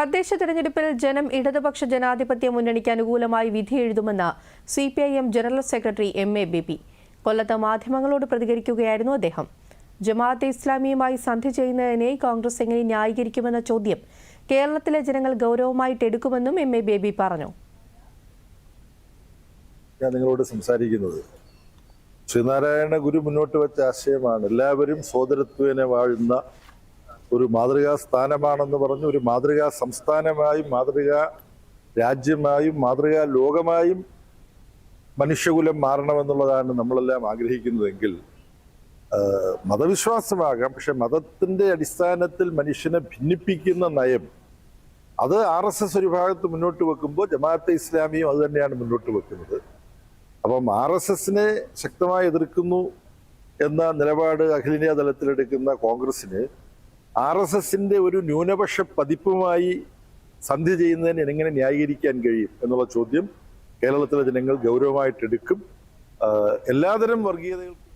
തദ്ദേശ തെരഞ്ഞെടുപ്പിൽ ജനം ഇടതുപക്ഷ ജനാധിപത്യ മുന്നണിക്ക് അനുകൂലമായി വിധി എഴുതുമെന്ന് C P I M general secretary M A Baby. കൊല്ലത്ത് മാധ്യമങ്ങളോട് പ്രതികരിക്കുകയായിരുന്നു അദ്ദേഹം. ജമാഅത്തെ ഇസ്ലാമിയുമായി സന്ധി ചെയ്യുന്നതിനെ കോൺഗ്രസ് എങ്ങനെ ന്യായീകരിക്കുമെന്ന ചോദ്യം കേരളത്തിലെ ജനങ്ങൾ ഗൗരവമായിട്ട് എടുക്കുമെന്നും എം എ ബേബി പറഞ്ഞു. ഞാൻ നിങ്ങളോട് സംസാരിക്കുന്നത് ശ്രീനാരായണ ഗുരു മുന്നോട്ട് വെച്ച ആശയമാണ്. എല്ലാവരും സോദരത്വേന വാഴുന്ന ഒരു മാതൃകാ സ്ഥാനമാണെന്ന് പറഞ്ഞു ഒരു മാതൃകാ സംസ്ഥാനമായും മാതൃകാ രാജ്യമായും മാതൃകാ ലോകമായും മനുഷ്യകുലം മാറണമെന്നുള്ളതാണ് നമ്മളെല്ലാം ആഗ്രഹിക്കുന്നതെങ്കിൽ മതവിശ്വാസമാകാം. പക്ഷെ മതത്തിന്റെ അടിസ്ഥാനത്തിൽ മനുഷ്യനെ ഭിന്നിപ്പിക്കുന്ന നയം അത് ആർ എസ് എസ് ഒരു ഭാഗത്ത് മുന്നോട്ട് വെക്കുമ്പോൾ ജമാഅത്തെ ഇസ്ലാമിയും അത് തന്നെയാണ് മുന്നോട്ട് വെക്കുന്നത്. അപ്പം ആർ എസ് എസിനെ ശക്തമായി എതിർക്കുന്നു എന്ന നിലപാട് അഖിലേന്ത്യാ തലത്തിലെടുക്കുന്ന കോൺഗ്രസിന് ആർ എസ് എസിന്റെ ഒരു ന്യൂനപക്ഷ പതിപ്പുമായി സന്ധി ചെയ്യുന്നതിന് എങ്ങനെ ന്യായീകരിക്കാൻ കഴിയും എന്നുള്ള ചോദ്യം കേരളത്തിലെ ജനങ്ങൾ ഗൗരവമായിട്ട് എടുക്കും എല്ലാതരം വർഗീയതകൾക്കും